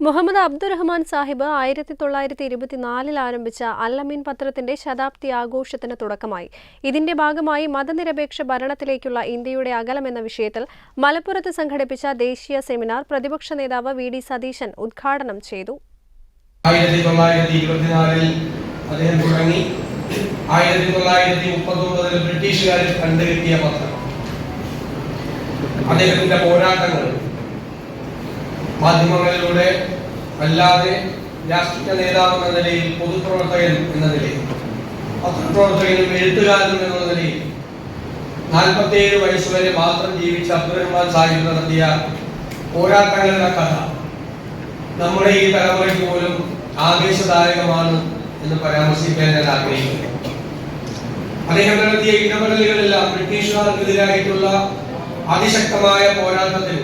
Muhammad Abdurahman Sahib ആയിരത്തി തൊള്ളായിരത്തി ഇരുപത്തിനാലിൽ ആരംഭിച്ച അല്ലമീൻ പത്രത്തിന്റെ ശതാബ്ദി ആഘോഷത്തിന് തുടക്കമായി. ഇതിന്റെ ഭാഗമായി മതനിരപേക്ഷ ഭരണത്തിലേക്കുള്ള ഇന്ത്യയുടെ അകലം എന്ന വിഷയത്തിൽ മലപ്പുറത്ത് സംഘടിപ്പിച്ച ദേശീയ സെമിനാർ പ്രതിപക്ഷ നേതാവ് വി ഡി സതീശൻ ഉദ്ഘാടനം ചെയ്തു. തുടങ്ങി. പത്രം. പോരാട്ടങ്ങൾ മാധ്യമങ്ങളിലൂടെ അല്ലാതെ രാഷ്ട്രീയ നേതാവ് എന്ന നിലയിൽ പൊതുപ്രവർത്തകൻ എന്ന നിലയിൽ പത്രപ്രവർത്തകനും എഴുത്തുകാരനും എന്ന നിലയിൽ നാൽപ്പത്തിയേഴ് വയസ്സുവരെ മാത്രം ജീവിച്ച അബ്ദുറഹ്മാൻ സാഹിബ് നടത്തിയ പോരാട്ടങ്ങളുടെ കഥ നമ്മുടെ ഈ തലമുറയ്ക്ക് പോലും ആവേശദായകമാണ് എന്ന് പരാമർശിക്കാൻ ഞാൻ ആഗ്രഹിക്കുന്നു. അദ്ദേഹം നടത്തിയ ഇടപെടലുകളെല്ലാം ബ്രിട്ടീഷുകാർക്കെതിരായിട്ടുള്ള അതിശക്തമായ പോരാട്ടത്തിൽ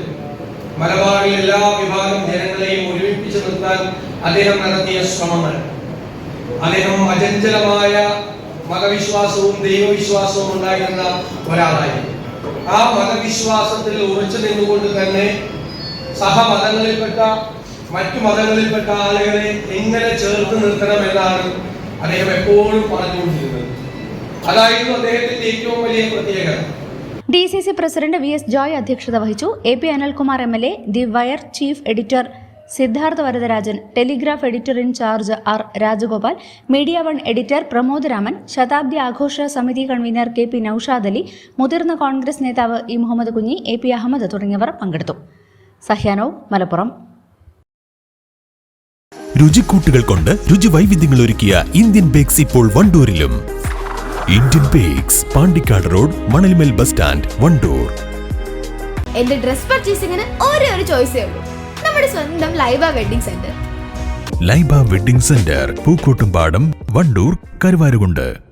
മലബാറിൽ എല്ലാ വിഭാഗം ജനങ്ങളെയും ഒരുമിപ്പിച്ച് നിർത്താൻ അദ്ദേഹം നടത്തിയ ശ്രമങ്ങൾ. അദ്ദേഹം അചഞ്ചലമായ മതവിശ്വാസവും ദൈവവിശ്വാസവും ഉണ്ടായിരുന്ന ഒരാളായിരുന്നു. ആ മതവിശ്വാസത്തിൽ ഉറച്ചു നിന്നുകൊണ്ട് തന്നെ സഹമതങ്ങളിൽപ്പെട്ട മറ്റു മതങ്ങളിൽപ്പെട്ട ആളുകളെ എങ്ങനെ ചേർത്ത് നിർത്തണം എന്നാണ് അദ്ദേഹം എപ്പോഴും പറഞ്ഞുകൊണ്ടിരുന്നത്. അതായിരുന്നു അദ്ദേഹത്തിന്റെ ഏറ്റവും വലിയ പ്രത്യേകത. D C C president V S Joy അധ്യക്ഷത വഹിച്ചു. A P Anilkumar M L A the wire chief editor Siddharth Varadarajan telegraph editor in charge R Rajagopal media one editor Pramod Raman ശതാബ്ദി ആഘോഷ സമിതി കൺവീനർ കെ പി നൌഷാദ് അലി മുതിർന്ന കോൺഗ്രസ് നേതാവ് E Muhammad Kunhi A P Ahmed തുടങ്ങിയവർ പങ്കെടുത്തു. സഹ്യാനോ മലപ്പുറം. രുചിക്കൂട്ടുകൾ കൊണ്ട് രുചി വൈവിധ്യങ്ങൾ ഒരുക്കിയ ഇന്ത്യൻ ബേക്സ് ഇപ്പോൾ വണ്ടൂരിലും. Indian bakes Pandikkad road Manalmel bus stand Wandoor എന്റെ ഡ്രസ് പർച്ചേസിംഗിന് ഒരേ ഒരു ചോയ്സേ ഉള്ളൂ. നമ്മുടെ സ്വന്തം Laiba wedding centre Laiba wedding centre Pookkottumpadam Wandoor Karuvarakundu.